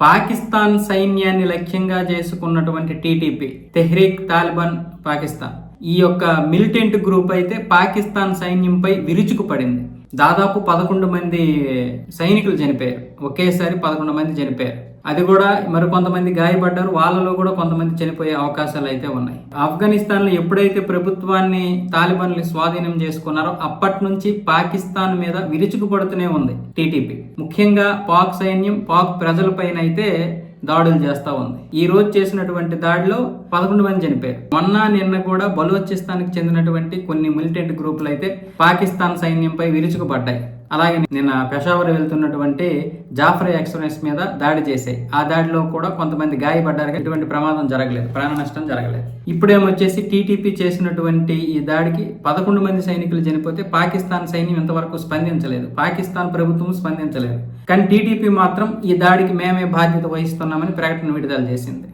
పాకిస్తాన్ సైన్యాన్ని లక్ష్యంగా చేసుకున్నటువంటి టీటీపీ తెహ్రీక్ తాలిబాన్ పాకిస్తాన్. ఈ యొక్క మిలిటెంట్ గ్రూప్ అయితే పాకిస్తాన్ సైన్యంపై విరుచుకుపడింది. దాదాపు పదకొండు మంది సైనికులు చనిపోయారు. ఒకేసారి పదకొండు మంది చనిపోయారు. అది కూడా మరి కొంతమంది గాయపడ్డారు. వాళ్ళలో కూడా కొంతమంది చనిపోయే అవకాశాలు అయితే ఉన్నాయి. ఆఫ్ఘనిస్తాన్లో ఎప్పుడైతే ప్రభుత్వాన్ని తాలిబాన్లు స్వాధీనం చేసుకున్నారో అప్పటి నుంచి పాకిస్తాన్ మీద విరుచుకుపడుతూనే ఉంది టీటీపీ. ముఖ్యంగా పాక్ సైన్యం పాక్ ప్రజలపైన అయితే దాడులు చేస్తా ఉంది. ఈ రోజు చేసినటువంటి దాడిలో పదకొండు మంది చనిపోయారు. మొన్న నిన్న కూడా బలోచిస్తాన్కి చెందినటువంటి కొన్ని మిలిటెంట్ గ్రూపులు అయితే పాకిస్తాన్ సైన్యంపై విరుచుకుపడ్డాయి. అలాగే నిన్న పెషావర్ వెళ్తున్నటువంటి జాఫర్ ఎక్స్ప్రెస్ మీద దాడి చేశాయి ఆ దాడిలో కూడా కొంతమంది గాయపడ్డారు ఎటువంటి ప్రమాదం జరగలేదు ప్రాణ నష్టం జరగలేదు. ఇప్పుడేమొచ్చేసి టీటీపీ చేసినటువంటి ఈ దాడికి పదకొండు మంది సైనికులు చనిపోతే పాకిస్తాన్ సైన్యం ఇంతవరకు స్పందించలేదు పాకిస్తాన్ ప్రభుత్వం స్పందించలేదు. కానీ టీటీపీ మాత్రం ఈ దాడికి మేమే బాధ్యత వహిస్తున్నామని ప్రకటన విడుదల చేసింది.